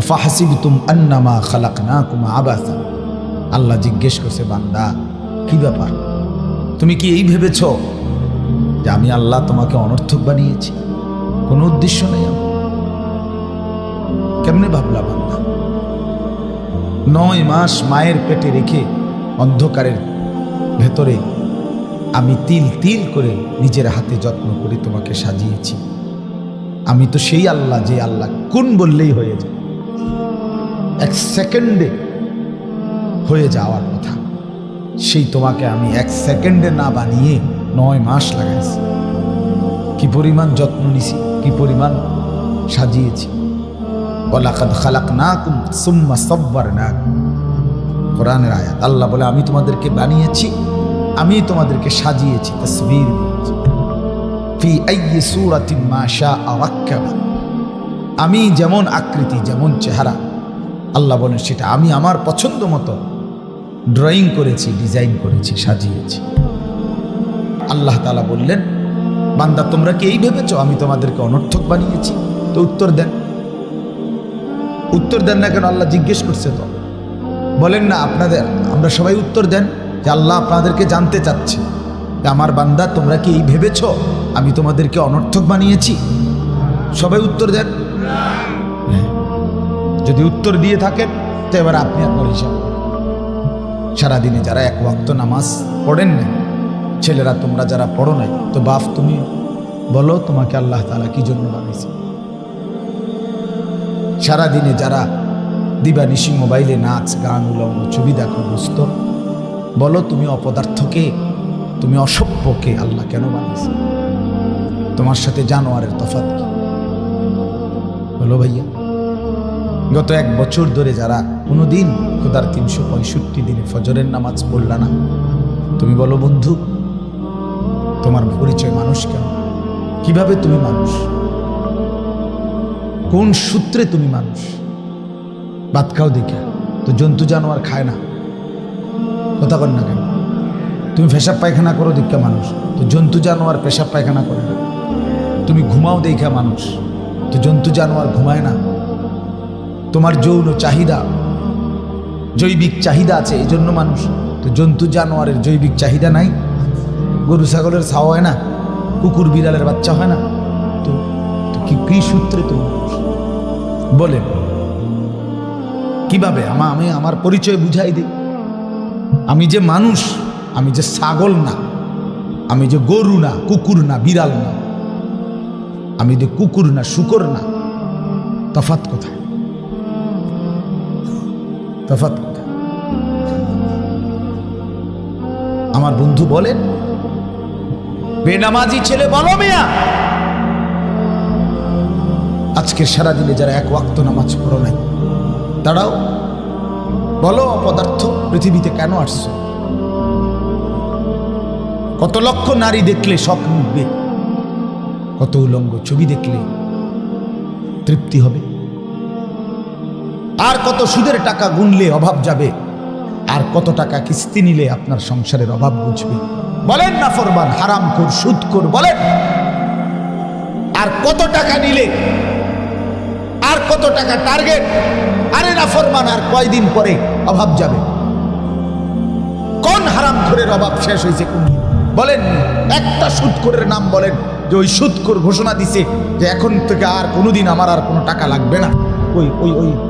ফাহাসিবতুম আন্নামা খালাকনাকুম আবাসা। আল্লাহ জিজ্ঞেস করছে, বান্দা, কি ব্যাপার? তুমি কি এই ভেবেছ যে আমি আল্লাহ তোমাকে অনর্থক বানিয়েছি? কোনো উদ্দেশ্য নেই আমার। কেমনে ভাবলা বান্দা? নয় মাস মায়ের পেটে রেখে অন্ধকারের ভেতরে আমি তিল তিল করে নিজের হাতে যত্ন করে তোমাকে সাজিয়েছি। আমি তো সেই আল্লাহ যে আল্লাহ কোন বললেই হয়ে যায়। এক সেকেন্ডে হয়ে যাওয়ার কথা। সেই তোমাকে আমি এক সেকেন্ডে না বানিয়ে নয় মাস লাগাইছি। কি পরিমাণ যত্ন নিছি, কি পরিমাণ সাজিয়েছি। ওলাকাদ খালাক না কুম সুম্মা সব্বার না কোরআনের আয়াত, আল্লাহ বলে, আমি তোমাদেরকে বানিয়েছি, আমি তোমাদেরকে সাজিয়েছি, তসবির ফি আইয়ি সূরাতিন মা শাআ রাক্কাবা। আমি যেমন আকৃতি, যেমন চেহারা আল্লাহ বলেন সেটা আমি আমার পছন্দ মতো ড্রয়িং করেছি, ডিজাইন করেছি, সাজিয়েছি। আল্লাহ তালা বললেন, বান্দা, তোমরা কি এই ভেবেছো আমি তোমাদেরকে অনর্থক বানিয়েছি? তো উত্তর দেন। উত্তর দেন না কেন? আল্লাহ জিজ্ঞেস করছে তো। বলেন না, আপনাদের, আমরা সবাই উত্তর দেন যে আল্লাহ আপনাদেরকে জানতে চাচ্ছে। যে আমার বান্দা, তোমরা কি এই ভেবেছ আমি তোমাদেরকে অনর্থক বানিয়েছি? সবাই উত্তর দেন। যদি উত্তর দিয়ে থাকেন, তো এবার আপনি আপনার হিসাব সারাদিনে যারা এক ওয়াক্ত নামাজ পড়েন না ছেলেরা তোমরা যারা পড়ো নাই, তো বাপ তুমি, বলো তোমাকে আল্লাহ তাআলা কি জন্য বানিয়েছে? সারাদিনে যারা দিবানিশি মোবাইলে নাচ, গান, উলঙ্গ ছবি দেখো, বুঝত, বলো তুমি অপদার্থকে, তুমি অসভ্যকে আল্লাহ কেন বানিয়েছে? তোমার সাথে জানোয়ারের তফাৎ কি? বলো ভাইয়া। গত এক বছর ধরে যারা কোনোদিন খোদার তিনশো পঁয়ষট্টি দিনে ফজরের নামাজ পড়লা না, তুমি বলো বন্ধু, তোমার পরিচয় মানুষ কেন? কীভাবে তুমি মানুষ? কোন সূত্রে তুমি মানুষ? ভাত খাও দেখে, তো জন্তু জানোয়ার খায় না। কথা কর না কেন? তুমি পেশাব পায়খানা করো দীক্ষা মানুষ, তো জন্তু জানোয়ার পেশাব পায়খানা করে না। তুমি ঘুমাও দেখা মানুষ, তো জন্তু জানোয়ার ঘুমায় না। তোমার যৌন চাহিদা, জৈবিক চাহিদা আছে এই জন্য মানুষ। তো জন্তু জানোয়ারের জৈবিক চাহিদা নাই, গরু ছাগলের ছাওয়া হয় না, কুকুর বিড়ালের বাচ্চা হয় না। তো কি কি সূত্রে তো বলেন কীভাবে? আমা, আমি আমার পরিচয় বুঝাই দিই। আমি যে মানুষ, আমি যে ছাগল না, আমি যে গরু না, কুকুর না, বিড়াল না, আমি যে কুকুর না, শুকর না তফাত কোথায়? তফাত আমার বন্ধু বলেন, বেনামাজি ছেলে বলো মিয়া। আজকের সারাদিনে যারা এক ওয়াক্ত নামাজ পড়ো নাই তারাও বলো অপদার্থ পৃথিবীতে কেন আসছো? কত লক্ষ নারী দেখলে শখ মিটবে কত উলঙ্গ ছবি দেখলে তৃপ্তি হবে। কত সুদের টাকা গুনলে অভাব যাবে? আর কত টাকা কিস্তি নিলে আপনার সংসারের অভাব বুঝবে? বলেন না, ফরমান হারাম কর, সুদ কর, বলেন। আর কত টাকা নিলে? আর কত টাকা টার্গেট? আরে না, ফরমান, আর কয়দিন পরে অভাব যাবে? কোন হারাম খোরের অভাব শেষ হয়েছে কোন বলেন, একটা সুদ সুদখোরের নাম বলেন, যে ওই সুদ সুদখোর ঘোষণা দিছে যে এখন থেকে আর কোনোদিন আমার আর কোনো টাকা লাগবে না। ওই ওই ওই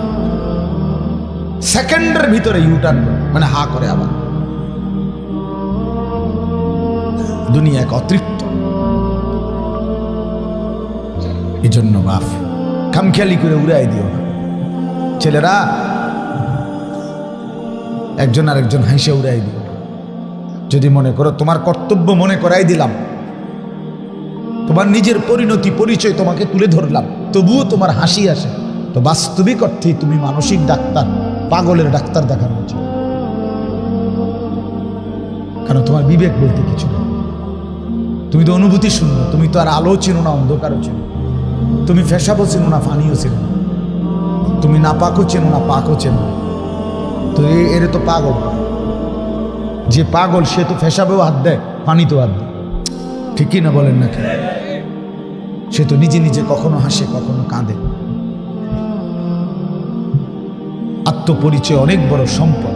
সেকেন্ডের ভিতরে ইউটার্ন মানে হা করে আবার। দুনিয়া এক অতৃপ্ত। এই জন্য বাপ খামখেয়ালি করে উড়াই দিও ছেলেরা, একজন আরেকজন হাসে উড়াই দিও যদি মনে করো তোমার কর্তব্য মনে করাই দিলাম, তোমার নিজের পরিণতি, পরিচয় তোমাকে তুলে ধরলাম, তবুও তোমার হাসি আসে। তো বাস্তবিক অর্থেই তুমি মানসিক ডাক্তার। পাগলের ডাক্তার দেখানো উচিত কারণ তোমার বিবেক বলতে কিছু নেই। তুমি তো অনুভূতি শূন্য, তুমি তো আর আলো চেনো না, অন্ধকারও চেনো তুমি ফেসাবও চেনো না, ফানিও চেনো না। তুমি না পাকও চেনো না, পাকও চেনো না। তো এর তো পাগল। যে পাগল, সে তো ফেসাবেও হাত দেয় পানিতেও হাত দেয়। ঠিকই না বলেন নাকি? সে তো নিজে নিজে কখনো হাসে, কখনো কাঁদে। আত্মপরিচয় অনেক বড় সম্পদ।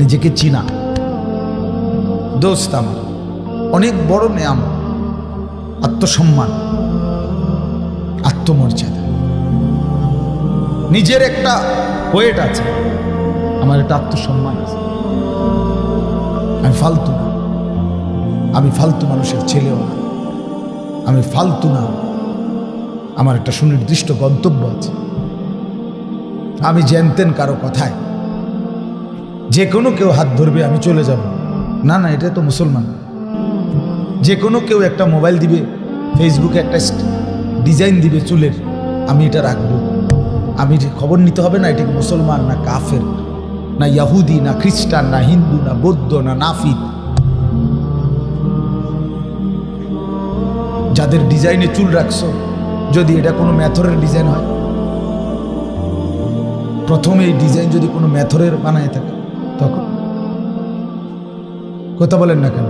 নিজেকে চিনা। দোস্ত আমার, অনেক বড় নেয়াম। আত্মসম্মান। আত্মমর্যাদা। নিজের একটা ওয়েট আছে। আমার একটা আত্মসম্মান আছে। আমি ফালতু না। আমি ফালতু মানুষের ছেলেও না। আমি ফালতু না। আমার একটা সুনির্দিষ্ট গন্তব্য আছে। আমি জানতেন কারও কথায়। যে কোনো কেউ হাত ধরবে, আমি চলে যাব। না না, এটা তো মুসলমান। যে কোনো কেউ একটা মোবাইল দিবে, ফেসবুকে একটা ডিজাইন দিবে চুলের, আমি এটা রাখব। আমি খবর নিতে হবে না, এটা মুসলমান না কাফের? না ইয়াহুদি, না খ্রিস্টান, না হিন্দু, না বৌদ্ধ, না নাফিদ যাদের ডিজাইনে চুল রাখছো, যদি এটা কোনো ম্যাথরের ডিজাইন হয়? প্রথমে এই ডিজাইন যদি কোনো ম্যাথরের বানায় থাকে, তখন। কথা বলেন না কেন?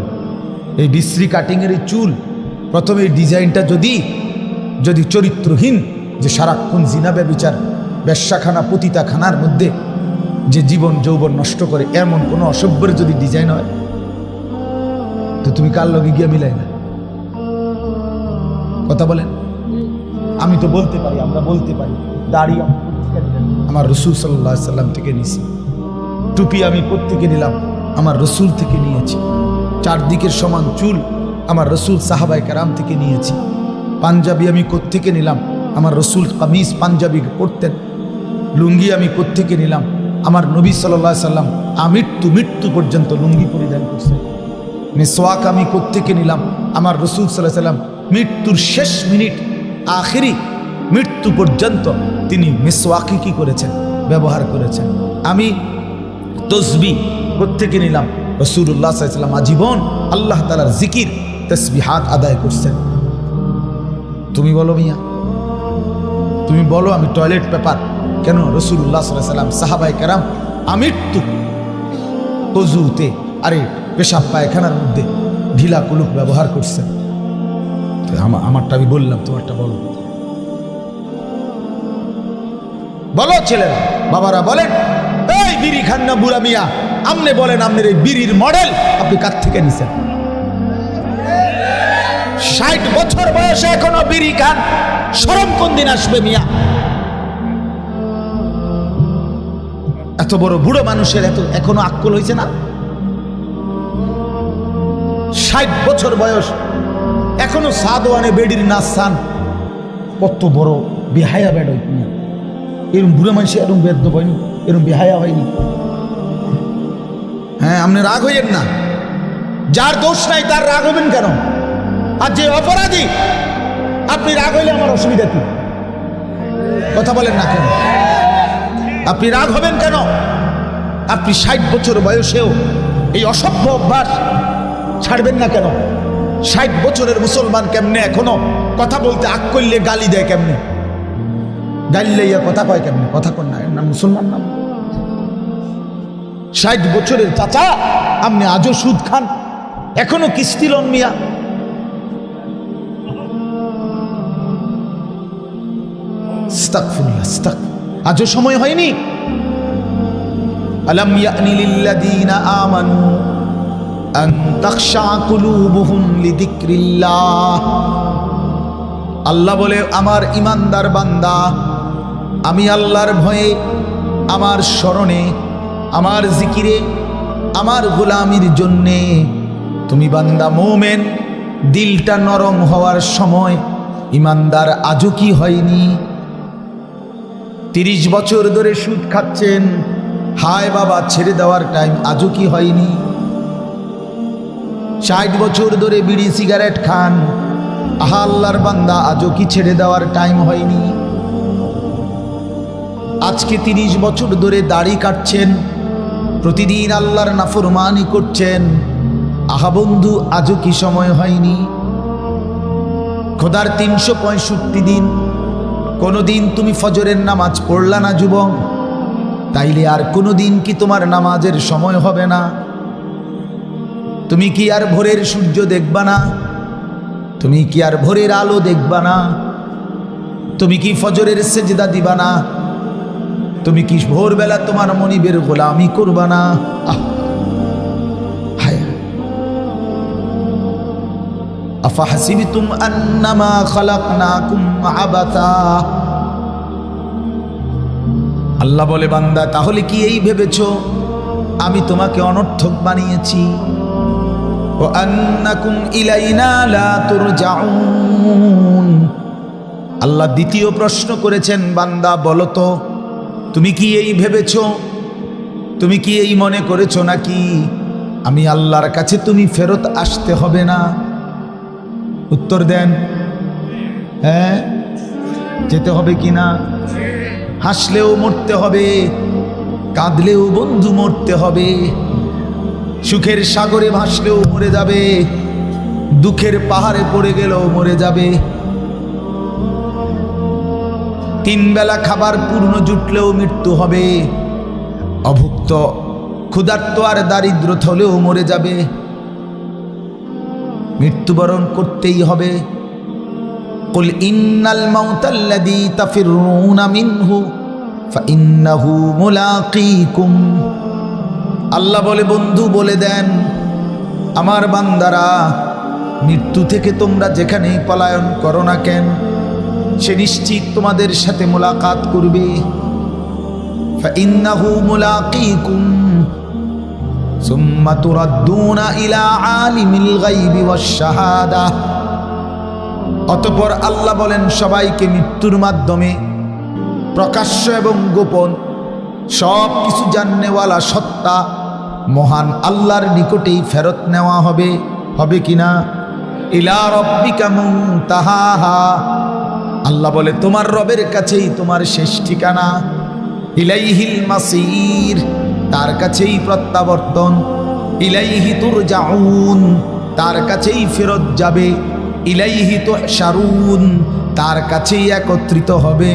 এই বিশ্রী কাটিংয়ের এই চুল, প্রথমে এই ডিজাইনটা যদি যদি চরিত্রহীন, যে সারাক্ষণ জিনা ব্যবিচার বেশ্যাখানা পতিতাখানার মধ্যে, যে জীবন যৌবন নষ্ট করে, এমন কোনো অসভ্যের যদি ডিজাইন হয়, তো তুমি কার লগে গিয়ে মিলাই না? কথা বলেন? আমি তো বলতে পারি, আমরা বলতে পারি দাড়ি আমি কোত্থেকে নিলাম? আমার রসুল সাল্লাহ সাল্লাম থেকে নিছি। টুপি আমি কোত্থেকে নিলাম, আমার রসুল থেকে নিয়েছি। চারদিকের সমান চুল আমার রসুল সাহাবাই কারাম থেকে নিয়েছি। পাঞ্জাবি আমি কোত্থেকে নিলাম, আমার রসুল কামিজ পাঞ্জাবি পরতেন। লুঙ্গি আমি কোত্থেকে নিলাম, আমার নবী সাল্লাহ সাল্লাম আমৃত্যু মৃত্যু পর্যন্ত লুঙ্গি পরিধান করছেন। মেসোয়াক আমি কোত্থেকে নিলাম, আমার রসুল সাল্লাহ সাল্লাম মৃত্যুর শেষ মিনিট, আখেরি মৃত্যু পর্যন্ত তিনি মেসোয়াকি কি করেছেন? ব্যবহার করেছেন। আমি তসবি কোত্থেকে নিলাম? রসুল্লাহ সাল্লাম আজীবন আল্লাহ তালার জিকির তসবি হাত আদায় করছেন। তুমি বলো মিয়া। তুমি বলো আমি টয়লেট পেপার। কেন রসুল্লাহ সাল্লাম সাহাবাই কেরাম আমৃত্যু অজুতে, আরে পেশাব পায়খানার মধ্যে ঢিলা কুলুক ব্যবহার করছেন। আমারটা আমি বললাম, তোমারটা বলো। বলো ছেলেরা, বাবারা বলেন, এই বিড়ি খান না বুড়া মিয়া, আমনে বলেন আমনের এই বিড়ির মডেল, আপনি কার থেকে নিছেন? ষাট বছর বয়সে এখনও বিড়ি খান সরম কোন দিন আসবে মিয়া? এত বড় বুড়ো মানুষের এত এখনও আক্কল হয়েছে না? ষাট বছর বয়স, এখনও সাদওয়ানে বেডির নাচ সান কত বড় বিহায়া বেড না এরম বুড়ো মানুষ এরম বেদ্য হয়নি, এরম বেহায়া হয়নি। হ্যাঁ আপনি রাগ হইয়েন না। যার দোষ নাই, তার রাগ হবেন কেন? আর যে অপরাধী, আপনি রাগ হইলে আমার অসুবিধা কি? কথা বলেন না কেন? আপনি রাগ হবেন কেন? আপনি ষাট বছর বয়সেও এই অসভ্য অভ্যাস ছাড়বেন না কেন? ষাট বছরের মুসলমান কেমনে এখনও? কথা বলতে আগ করলে গালি দেয় কেমনে? গালি লইয়া কথা কয় কেমনে? কথা কন না নাম মুসলমান নাম। ষাট বছরের চাচা আপনি আজও সুদ খান, এখনও কিস্তি লন মিয়া। আজও সময় হয়নি। আল্লাহ বলে, আমার ইমানদার বান্দা আমি আল্লাহর ভয়ে আমার স্মরণে, আমার জিকিরে, আমার গোলামির জন্যে, তুমি বান্দা মোমেন, দিলটা নরম হওয়ার সময় ইমানদার আজও কি হয়নি? তিরিশ বছর ধরে সুদ খাচ্ছেন, হায় বাবা, ছেড়ে দেওয়ার টাইম আজও কি হয়নি? ষাট বছর ধরে বিড়ি সিগারেট খান, আহা আল্লাহর বান্দা, আজও কি ছেড়ে দেওয়ার টাইম হয়নি? আজকে তিরিশ বছর ধরে দাড়ি কাটছেন, প্রতিদিন আল্লাহর নাফরমানি করছেন। আহা বন্ধু, আজও কি সময় হয়নি? খোদার তিনশো পঁয়ষট্টি দিন, কোনোদিন তুমি ফজরের নামাজ পড়লা না যুবক? তাইলে আর কোনো দিন কি তোমার নামাজের সময় হবে না? তুমি কি আর ভোরের সূর্য দেখবা না? তুমি কি আর ভোরের আলো দেখবা না? তুমি কি ফজরের সেজদা দিবা না? তুমি কি ভোরবেলা তোমার মনিবের গোলামি করবা না? আন্নামা আল্লাহ বলে, বান্দা, তাহলে কি এই ভেবেছো? আমি তোমাকে অনর্থক বানিয়েছি। ও আন্নাকুম ইলাইনা আল্লাহ দ্বিতীয় প্রশ্ন করেছেন, বান্দা, বলো তো তুমি কি এই ভেবেছ? তুমি কি এই মনে করেছ নাকি আমি আল্লাহর কাছে তুমি ফেরত আসতে হবে না? উত্তর দেন। হ্যাঁ? যেতে হবে কি না? হাসলেও মরতে হবে, কাঁদলেও বন্ধু মরতে হবে, সুখের সাগরে ভাসলেও মরে যাবে, দুঃখের পাহাড়ে পড়ে গেলেও মরে যাবে। তিন বেলা খাবার পূর্ণ জুটলেও মৃত্যু হবে। অভুক্ত, ক্ষুধার্ত আর দারিদ্র থলেও মরে যাবে। মৃত্যুবরণ করতেই হবে। কুল ইন্নাল মাউতাল্লাযী তাফিরুনা মিনহু ফাইন্নাহু মুলাকিকুম। আল্লাহ বলে, বন্ধু, বলে দেন, আমার বান্দারা, মৃত্যু থেকে তোমরা যেখানেই পলায়ন করো না কেন? সে নিশ্চিত তোমাদের সাথে মোলাকাত করবে فإنه ملاقيكم ثم تردون إلى عالم الغيب والشهادة অতপর আল্লাহ বলেন সবাইকে মৃত্যুর মাধ্যমে প্রকাশ্য এবং গোপন সব কিছু জাননেওয়ালা সত্তা মহান আল্লাহর নিকটেই ফেরত নেওয়া হবে হবে কিনা ইলা রব্বিকা মুনতাহাহা আল্লাহ বলে, তোমার রবের কাছেই তোমার শেষ ঠিকানা। ইলাইহিল মাসির, তার কাছেই প্রত্যাবর্তন। ইলাইহি তুর জাউন তার কাছেই ফেরত যাবে। ইলাইহি তো সারুন তার কাছেই একত্রিত হবে।